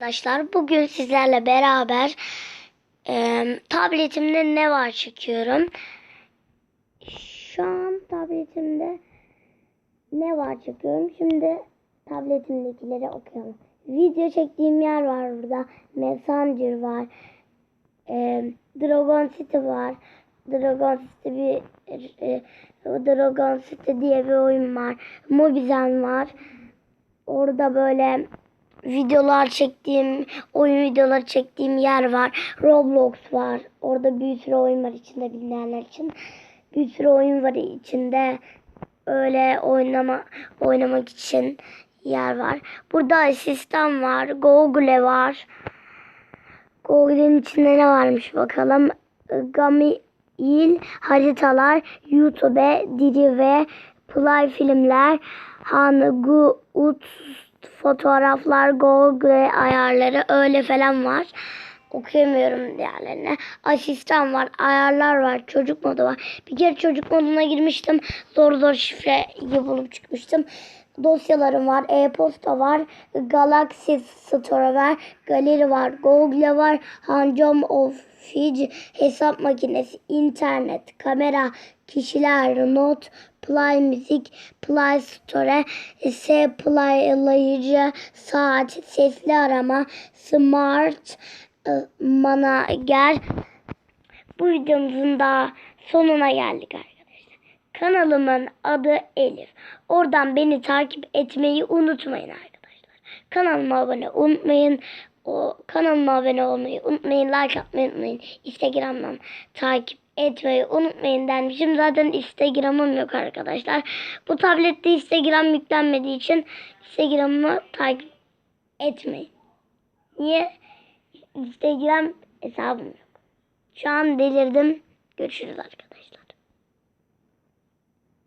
Arkadaşlar bugün sizlerle beraber e, tabletimde ne var çekiyorum. Şu an tabletimde ne var çekiyorum. Şimdi tabletimdekileri okuyalım. Video çektiğim yer var burada. Messenger var. E, Dragon City var. Dragon City bir e, Dragon City diye bir oyun var. Mobizen var. Orada böyle videolar çektiğim, oyun videoları çektiğim yer var. Roblox var. Orada bir sürü oyun var içinde bilmeyenler için. Bir sürü oyun var içinde. Öyle oynama oynamak için yer var. Burada asistan var. Google var. Google'in içinde ne varmış bakalım. Gmail, haritalar, YouTube, Didi ve Play filmler, Hangout, fotoğraflar, Google ayarları öyle falan var. Okuyamıyorum diğerlerini. Asistan var, ayarlar var, çocuk modu var. Bir kere çocuk moduna girmiştim. Zor zor şifreyi bulup çıkmıştım. Dosyalarım var, e-posta var, Galaxy Store var, galeri var, Google var, Hancom Office, hesap makinesi, internet, kamera, kişiler, not, Play Müzik, Play Store, S Playlayıcı, saat, sesli arama, Smart, e, Manager. Bu videomuzun da sonuna geldik arkadaşlar. Kanalımın adı Elif. Oradan beni takip etmeyi unutmayın arkadaşlar. Kanalıma abone unutmayın. O kanalıma abone olmayı unutmayın. Like atmayı unutmayın. Instagram'dan takip etmeyi unutmayın denmişim. Zaten Instagram'ım yok arkadaşlar. Bu tablette Instagram yüklenmediği için Instagram'ımı takip etmeyin. Niye? Instagram hesabım yok. Şu an delirdim. Görüşürüz arkadaşlar.